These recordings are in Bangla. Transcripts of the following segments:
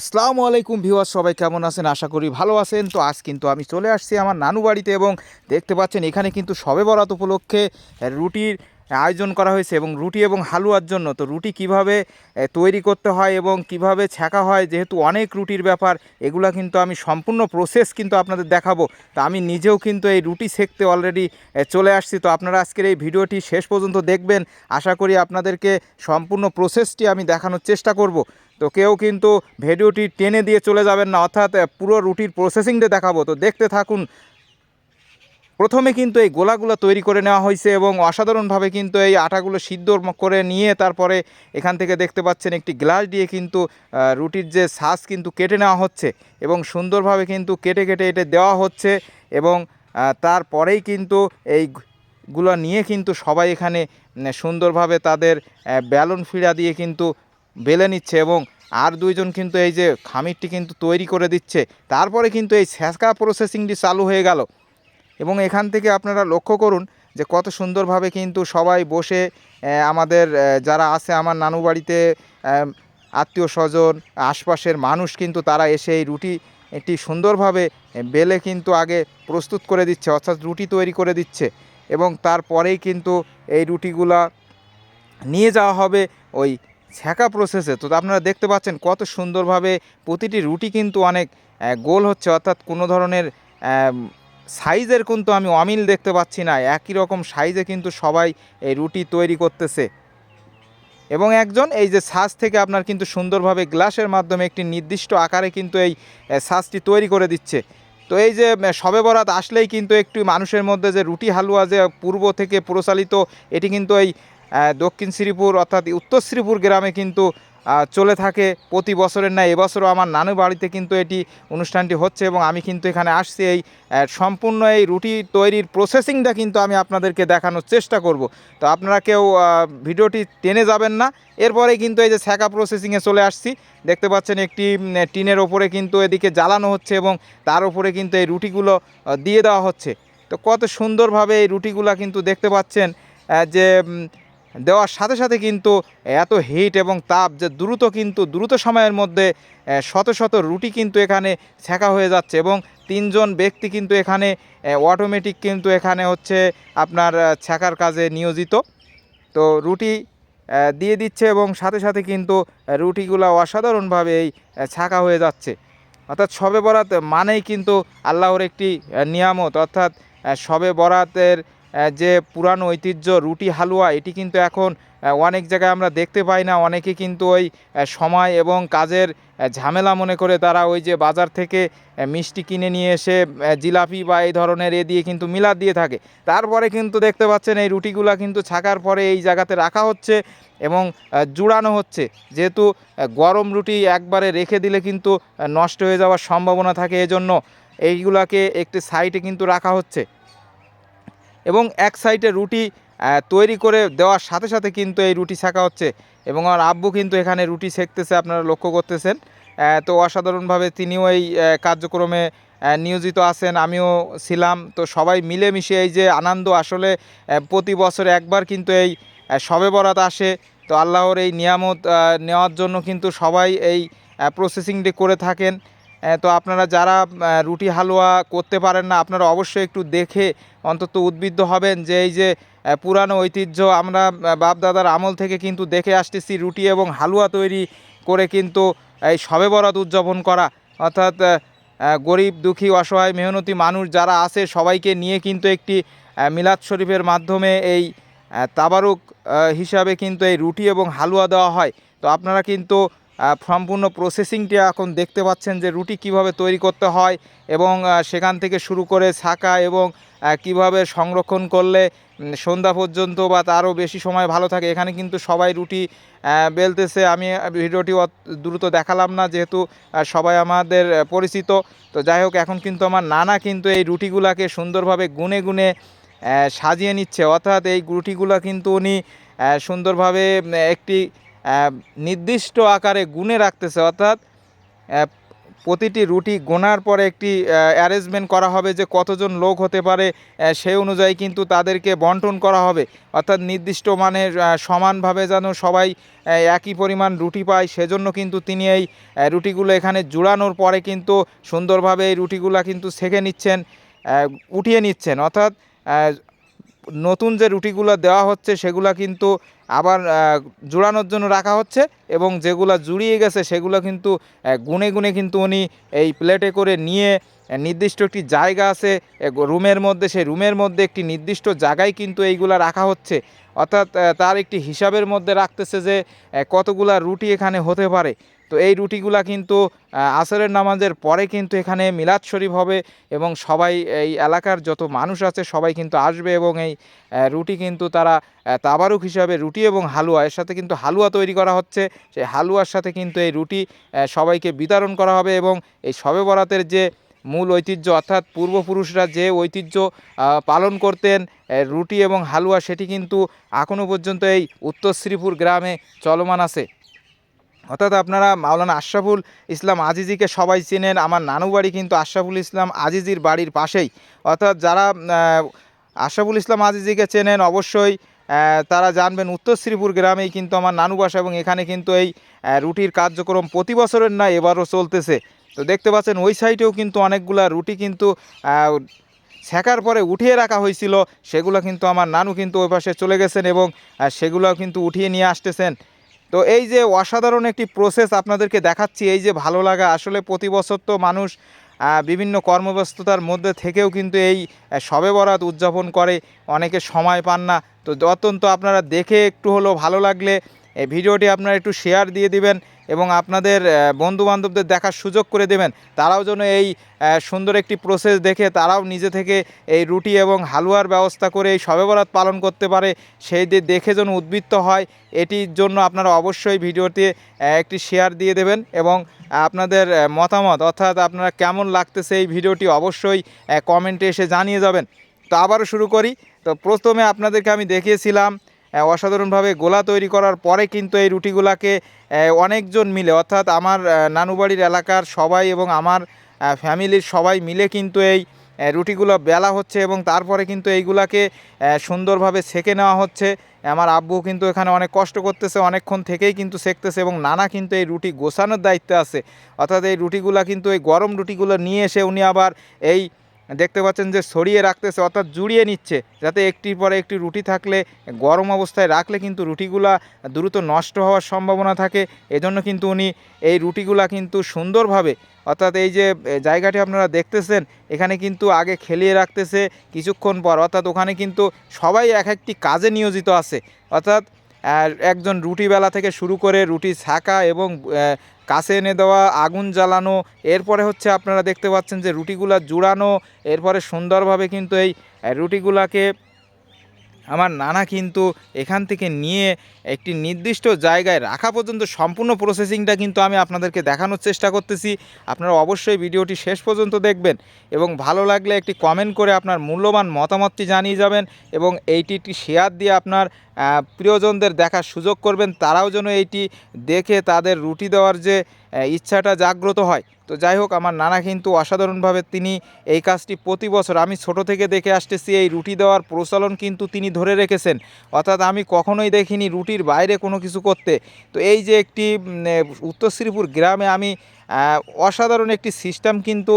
আসসালামু আলাইকুম ভিউয়ার সবাই কেমন আছেন? আশা করি ভালো আছেন। তো আজ কিন্তু আমি চলে আসছি আমার নানু বাড়িতে এবং দেখতে পাচ্ছেন এখানে কিন্তু সবে বরাত উপলক্ষে রুটির আয়োজন করা হয়েছে এবং রুটি এবং হালুয়ার জন্য। তো রুটি কীভাবে তৈরি করতে হয় এবং কীভাবে ছ্যাঁকা হয়, যেহেতু অনেক রুটির ব্যাপার, এগুলা কিন্তু আমি সম্পূর্ণ প্রসেস কিন্তু আপনাদের দেখাবো। তো আমি নিজেও কিন্তু এই রুটি সেঁকতে অলরেডি চলে আসছি। তো আপনারা আজকের এই ভিডিওটি শেষ পর্যন্ত দেখবেন। আশা করি আপনাদেরকে সম্পূর্ণ প্রসেসটি আমি দেখানোর চেষ্টা করব। তো কেউ কিন্তু ভিডিওটি টেনে দিয়ে চলে যাবেন না, অর্থাৎ পুরো রুটির প্রসেসিংটা দেখাবো। তো দেখতে থাকুন, প্রথমে কিন্তু এই গোলাগুলো তৈরি করে নেওয়া হয়েছে এবং অসাধারণভাবে কিন্তু এই আটাগুলো সিদ্ধ করে নিয়ে তারপরে এখান থেকে দেখতে পাচ্ছেন একটি গ্লাস দিয়ে কিন্তু রুটির যে শ্বাস কিন্তু কেটে নেওয়া হচ্ছে এবং সুন্দরভাবে কিন্তু কেটে কেটে এটা দেওয়া হচ্ছে এবং তারপরেই কিন্তু এই গুলো নিয়ে কিন্তু সবাই এখানে সুন্দরভাবে তাদের ব্যালন ফিরা দিয়ে কিন্তু বেলে নিচ্ছে এবং আর দুইজন কিন্তু এই যে খামিরটি কিন্তু তৈরি করে দিচ্ছে। তারপরে কিন্তু এই ছ্যাঁকা প্রসেসিংটি চালু হয়ে গেল। এবং এখান থেকে আপনারা লক্ষ্য করুন যে কত সুন্দরভাবে কিন্তু সবাই বসে আমাদের যারা আছে আমার নানু বাড়িতে আত্মীয় স্বজন, আশপাশের মানুষ কিন্তু তারা এসে এই রুটি, এটি সুন্দরভাবে বেলে কিন্তু আগে প্রস্তুত করে দিচ্ছে, অর্থাৎ রুটি তৈরি করে দিচ্ছে। এবং তারপরেই কিন্তু এই রুটিগুলা নিয়ে যাওয়া হবে ওই ছ্যাঁকা প্রসেসে তো আপনারা দেখতে পাচ্ছেন কত সুন্দরভাবে প্রতিটি রুটি কিন্তু অনেক গোল হচ্ছে। অর্থাৎ কোনো ধরনের সাইজের কিন্তু আমি অমিল দেখতে পাচ্ছি না। একই রকম সাইজে কিন্তু সবাই এই রুটি তৈরি করতেছে। এবং একজন এই যে সাজ থেকে আপনার কিন্তু সুন্দরভাবে গ্লাসের মাধ্যমে একটি নির্দিষ্ট আকারে কিন্তু এই সাজটি তৈরি করে দিচ্ছে। তো এই যে শবে বরাত আসলেই কিন্তু একটু মানুষের মধ্যে যে রুটি হালুয়া যে পূর্ব থেকে প্রচালিত, এটি কিন্তু এই দক্ষিণ শ্রীপুর অর্থাৎ উত্তর শ্রীপুর গ্রামে কিন্তু চলে থাকে প্রতি বছরের না এবছরও আমার নানু বাড়িতে কিন্তু এটি অনুষ্ঠানটি হচ্ছে এবং আমি কিন্তু এখানে আসছি। এই সম্পূর্ণ এই রুটি তৈরির প্রসেসিংটা কিন্তু আমি আপনাদেরকে দেখানোর চেষ্টা করব। তো আপনারা কেউ ভিডিওটি টেনে যাবেন না। এরপরে কিন্তু এই যে ছ্যাঁকা প্রসেসিংয়ে চলে আসছি। দেখতে পাচ্ছেন একটি টিনের ওপরে কিন্তু এদিকে জ্বালানো হচ্ছে এবং তার উপরে কিন্তু এই রুটিগুলো দিয়ে দেওয়া হচ্ছে। তো কত সুন্দরভাবে এই রুটিগুলো কিন্তু দেখতে পাচ্ছেন যে দেওয়ার সাথে সাথে কিন্তু এত হিট এবং তাপ যে দ্রুত কিন্তু, দ্রুত সময়ের মধ্যে শত শত রুটি কিন্তু এখানে ছেঁকা হয়ে যাচ্ছে এবং তিনজন ব্যক্তি কিন্তু এখানে অটোমেটিক কিন্তু এখানে হচ্ছে আপনার ছেঁকার কাজে নিয়োজিত। তো রুটি দিয়ে দিচ্ছে এবং সাথে সাথে কিন্তু রুটিগুলো অসাধারণভাবে এই ছাঁকা হয়ে যাচ্ছে। অর্থাৎ শবে বরাত মানেই কিন্তু আল্লাহর একটি নিয়ামত। অর্থাৎ শবে বরাতের যে পুরানো ঐতিহ্য রুটি হালুয়া, এটি কিন্তু এখন অনেক জায়গায় আমরা দেখতে পাই না। অনেকে কিন্তু ওই সময় এবং কাজের ঝামেলা মনে করে তারা ওই যে বাজার থেকে মিষ্টি কিনে নিয়ে এসে জিলাপি বা এই ধরনের এ দিয়ে কিন্তু মিলাদ দিয়ে থাকে। তারপরে কিন্তু দেখতে পাচ্ছেন এই রুটিগুলা কিন্তু ছাকার পরে এই জায়গাতে রাখা হচ্ছে এবং জুড়ানো হচ্ছে। যেহেতু গরম রুটি একবারে রেখে দিলে কিন্তু নষ্ট হয়ে যাওয়ার সম্ভাবনা থাকে এজন্য। এইগুলাকে একটি সাইডে কিন্তু রাখা হচ্ছে। এবং এক সাইডে রুটি তৈরি করে দেওয়ার সাথে সাথে কিন্তু এই রুটি শেখা হচ্ছে এবং আমার আব্বু কিন্তু এখানে রুটি সেঁকতেছে আপনারা লক্ষ্য করতেছেন। তো অসাধারণভাবে তিনিও এই কার্যক্রমে নিয়োজিত আছেন, আমিও ছিলাম। তো সবাই মিলেমিশে এই যে আনন্দ আসলে প্রতি বছর একবার কিন্তু এই শবে বরাত আসে। তো আল্লাহর এই নিয়ামত নেওয়ার জন্য কিন্তু সবাই এই প্রসেসিংটি করে থাকেন। তো আপনারা যারা রুটি হালুয়া করতে পারেন না, আপনারা অবশ্যই একটু দেখে অন্তত উদ্বুদ্ধ হবেন যে এই যে পুরানো ঐতিহ্য আমরা বাপ দাদার আমল থেকে কিন্তু দেখে আসতেছি রুটি এবং হালুয়া তৈরি করে কিন্তু এই শবে বরাত উদযাপন করা। অর্থাৎ গরিব, দুঃখী, অসহায়, মেহনতি মানুষ যারা আছে, সবাইকে নিয়ে কিন্তু একটি মিলাদ শরীফের মাধ্যমে এই তাবারুক হিসাবে কিন্তু এই রুটি এবং হালুয়া দেওয়া হয়। তো আপনারা কিন্তু সম্পূর্ণ প্রসেসিংটি এখন দেখতে পাচ্ছেন যে রুটি কীভাবে তৈরি করতে হয় এবং সেখান থেকে শুরু করে ছাকা এবং কীভাবে সংরক্ষণ করলে সন্ধ্যা পর্যন্ত বা তারও বেশি সময় ভালো থাকে। এখানে কিন্তু সবাই রুটি বেলতেছে। আমি ভিডিওটি দ্রুত দেখালাম না যেহেতু সবাই আমাদের পরিচিত। তো যাই হোক, এখন কিন্তু আমার নানা কিন্তু এই রুটিগুলাকে সুন্দরভাবে গুনে গুনে সাজিয়ে নিচ্ছে। অর্থাৎ এই রুটিগুলা কিন্তু উনি সুন্দরভাবে একটি নির্দিষ্ট আকারে গুনে রাখতেছে, অর্থাৎ প্রতিটি রুটি গোনার পরে একটি অ্যারেঞ্জমেন্ট করা হবে যে কতজন লোক হতে পারে সেই অনুযায়ী কিন্তু তাদেরকে বন্টন করা হবে। অর্থাৎ নির্দিষ্ট মানের সমানভাবে যেন সবাই একই পরিমাণ রুটি পায়, সেজন্য কিন্তু তিনি এই রুটিগুলো এখানে জুড়ানোর পরে কিন্তু সুন্দরভাবে এই রুটিগুলো কিন্তু সেঁকে নিচ্ছেন উঠিয়ে নিচ্ছেন। অর্থাৎ নতুন যে রুটিগুলো দেওয়া হচ্ছে, সেগুলো কিন্তু আবার জুড়ানোর জন্য রাখা হচ্ছে এবং যেগুলো জুড়িয়ে গেছে, সেগুলো কিন্তু গুনে গুনে কিন্তু উনি এই প্লেটে করে নিয়ে নির্দিষ্ট একটি জায়গা আছে রুমের মধ্যে, সেই রুমের মধ্যে একটি নির্দিষ্ট জায়গায় কিন্তু এইগুলা রাখা হচ্ছে। অর্থাৎ তার একটি হিসাবের মধ্যে রাখতেছে যে কতগুলা রুটি এখানে হতে পারে। তো এই রুটিগুলা কিন্তু আসরের নামাজের পরে কিন্তু এখানে মিলাদ শরীফ হবে এবং সবাই এই এলাকার যত মানুষ আছে সবাই কিন্তু আসবে এবং এই রুটি কিন্তু তারা তাবারুক হিসাবে রুটি এবং হালুয়া, এর সাথে কিন্তু হালুয়া তৈরি করা হচ্ছে। সেই হালুয়ার সাথে কিন্তু এই রুটি সবাইকে বিতরণ করা হবে এবং এই শবে বরাতের যে মূল ঐতিহ্য অর্থাৎ পূর্বপুরুষরা যে ঐতিহ্য পালন করতেন রুটি এবং হালুয়া সেটি কিন্তু এখনও পর্যন্ত এই উত্তর শ্রীপুর গ্রামে চলমান আছে। অর্থাৎ আপনারা মাওলানা আশরাফুল ইসলাম আজিজিকে সবাই চেনেন, আমার নানু বাড়ি কিন্তু আশরাফুল ইসলাম আজিজির বাড়ির পাশেই। অর্থাৎ যারা আশরাফুল ইসলাম আজিজিকে চেনেন অবশ্যই তারা জানবেন উত্তর শ্রীপুর গ্রামেই কিন্তু আমার নানু বাসা এবং এখানে কিন্তু এই রুটির কার্যক্রম প্রতি বছরের না এবারও চলতেছে। তো দেখতে পাচ্ছেন ওই সাইডেও কিন্তু অনেকগুলা রুটি কিন্তু ছেঁকার পরে উঠিয়ে রাখা হয়েছিল। সেগুলো কিন্তু আমার নানু কিন্তু ওই পাশে চলে গেছেন এবং সেগুলো কিন্তু উঠিয়ে নিয়ে আসতেছেন। তো এই যে অসাধারণ একটি প্রসেস আপনাদেরকে দেখাচ্ছি, এই যে ভালো লাগা, আসলে প্রতি বছর তো মানুষ বিভিন্ন কর্মব্যস্ততার মধ্যে থেকেও কিন্তু এই সবে বরাত উদযাপন করে, অনেকে সময় পান না। তো অত্যন্ত আপনারা দেখে একটু হলো ভালো লাগলে, এই ভিডিওটি আপনারা একটু শেয়ার দিয়ে দিবেন। এবং আপনাদের বন্ধু বান্ধবদের দেখার সুযোগ করে দেবেন। তারাও যেন এই সুন্দর একটি প্রসেস দেখে তারাও নিজে থেকে এই রুটি এবং হালুয়ার ব্যবস্থা করে এই শবে বরাত পালন করতে পারে, সেই দেখে যেন উদ্বৃত্ত হয়। এটির জন্য আপনারা অবশ্যই ভিডিওতে একটি শেয়ার দিয়ে দেবেন এবং আপনাদের মতামত অর্থাৎ আপনারা কেমন লাগতেছে এই ভিডিওটি অবশ্যই কমেন্টে এসে জানিয়ে যাবেন। তো আবারও শুরু করি। তো প্রথমে আপনাদেরকে আমি দেখিয়েছিলাম অসাধারণভাবে গোলা তৈরি করার পরে কিন্তু এই রুটিগুলাকে অনেকজন মিলে, অর্থাৎ আমার নানুবাড়ির এলাকার সবাই এবং আমার ফ্যামিলির সবাই মিলে কিন্তু এই রুটিগুলো বেলা হচ্ছে এবং তারপরে কিন্তু এইগুলাকে সুন্দরভাবে সেকে নেওয়া হচ্ছে। আমার আব্বু কিন্তু এখানে অনেক কষ্ট করতেছে, অনেকক্ষণ থেকেই কিন্তু সেকতেছে এবং নানা কিন্তু এই রুটি গোছানোর দায়িত্বে আছে। অর্থাৎ এই রুটিগুলা কিন্তু এই গরম রুটিগুলো নিয়ে এসে উনি আবার এই দেখতে পাচ্ছেন যে সরিয়ে রাখতেছে, অর্থাৎ জুড়িয়ে নিচ্ছে, যাতে একটির পরে একটি রুটি থাকলে, গরম অবস্থায় রাখলে কিন্তু রুটিগুলা দ্রুত নষ্ট হওয়ার সম্ভাবনা থাকে। এজন্য কিন্তু উনি এই রুটিগুলা কিন্তু সুন্দরভাবে, অর্থাৎ এই যে জায়গাটি আপনারা দেখতেছেন, এখানে কিন্তু আগে খেলিয়ে রাখতেছে কিছুক্ষণ পর, অর্থাৎ ওখানে কিন্তু সবাই এক একটি কাজে নিয়োজিত আছে। অর্থাৎ একজন রুটি বেলা থেকে শুরু করে রুটি ছাকা এবং কাছে এনে দেওয়া, আগুন জ্বালানো, এরপরে হচ্ছে আপনারা দেখতে পাচ্ছেন যে রুটিগুলা জুড়ানো, এরপরে সুন্দরভাবে কিন্তু এই রুটিগুলাকে আমার নানা কিন্তু এখান থেকে নিয়ে একটি নির্দিষ্ট জায়গায় রাখা পর্যন্ত সম্পূর্ণ প্রসেসিংটা কিন্তু আমি আপনাদেরকে দেখানোর চেষ্টা করতেছি। আপনারা অবশ্যই ভিডিওটি শেষ পর্যন্ত দেখবেন এবং ভালো লাগলে একটি কমেন্ট করে আপনার মূল্যবান মতামতটি জানিয়ে যাবেন এবং এইটি একটি শেয়ার দিয়ে আপনার প্রিয়জনদের দেখার সুযোগ করবেন। তারাও যেন এইটি দেখে তাদের রুটি দেওয়ার যে ইচ্ছাটা জাগ্রত হয়। তো যাই হোক, আমার নানা কিন্তু অসাধারণভাবে তিনি এই কাজটি প্রতি বছর, আমি ছোট থেকে দেখে আসতেছি, এই রুটি দেওয়ার প্রচলন কিন্তু তিনি ধরে রেখেছেন। অর্থাৎ আমি কখনোই দেখিনি রুটির বাইরে কোনো কিছু করতে। তো এই যে একটি উত্তর শ্রীপুর গ্রামে আমি অসাধারণ একটি সিস্টেম কিন্তু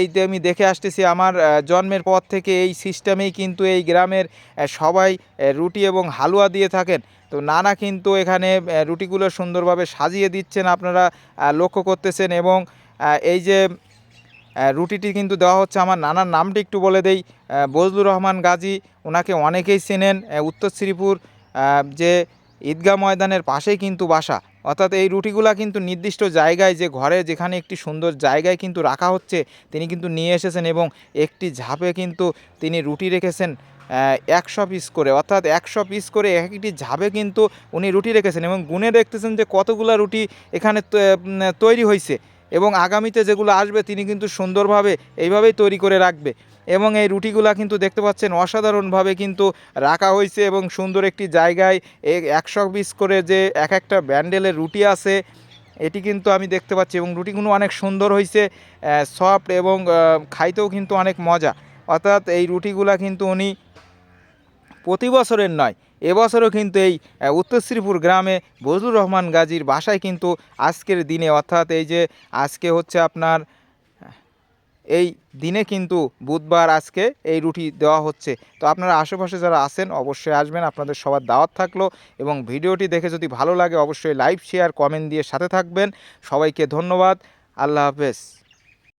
এই যে আমি দেখে আসতেছি, আমার জন্মের পর থেকে এই সিস্টেমেই কিন্তু এই গ্রামের সবাই রুটি এবং হালুয়া দিয়ে থাকেন। তো নানা কিন্তু এখানে রুটিগুলো সুন্দরভাবে সাজিয়ে দিচ্ছেন, আপনারা লক্ষ্য করতেছেন এবং এই যে রুটিটি কিন্তু দেওয়া হচ্ছে। আমার নানার নামটি একটু বলে দেই। বজলুর রহমান গাজী ওনাকে অনেকেই চেনেন। উত্তর শ্রীপুর যে ঈদগাহ ময়দানের পাশেই কিন্তু বাসা। অর্থাৎ এই রুটিগুলা কিন্তু নির্দিষ্ট জায়গায়, যে ঘরে যেখানে একটি সুন্দর জায়গায় কিন্তু রাখা হচ্ছে, তিনি কিন্তু নিয়ে এসেছেন এবং একটি ঝাঁপে কিন্তু তিনি রুটি রেখেছেন একশো পিস করে। অর্থাৎ একশো পিস করে এক একটি ঝাঁপে কিন্তু উনি রুটি রেখেছেন এবং গুনে দেখতেছেন যে কতগুলা রুটি এখানে তৈরি হয়েছে এবং আগামীতে যেগুলো আসবে তিনি কিন্তু সুন্দরভাবে এইভাবেই তৈরি করে রাখবে। এবং এই রুটিগুলা কিন্তু দেখতে পাচ্ছেন অসাধারণভাবে কিন্তু রাখা হয়েছে এবং সুন্দর একটি জায়গায় একশো পিস করে যে এক একটা ব্যান্ডেলের রুটি আছে, এটি কিন্তু আমি দেখতে পাচ্ছি এবং রুটিগুলো অনেক সুন্দর হয়েছে সফট এবং খাইতেও কিন্তু অনেক মজা। অর্থাৎ এই রুটিগুলা কিন্তু উনি প্রতি বছরের নয় এবছরও কিন্তু এই উত্তর শ্রীপুর গ্রামে বজলুর রহমান গাজীর বাসায় কিন্তু আজকের দিনে, অর্থাৎ এই যে আজকে হচ্ছে আপনার এই দিনে কিন্তু বুধবার আজকে এই রুটি দেওয়া হচ্ছে। তো আপনারা আশেপাশে যারা আছেন অবশ্যই আসবেন, আপনাদের সবার দাওয়াত থাকল এবং ভিডিওটি দেখে যদি ভালো লাগে অবশ্যই লাইভ শেয়ার, কমেন্ট দিয়ে সাথে থাকবেন। সবাইকে ধন্যবাদ, আল্লাহ হাফেজ।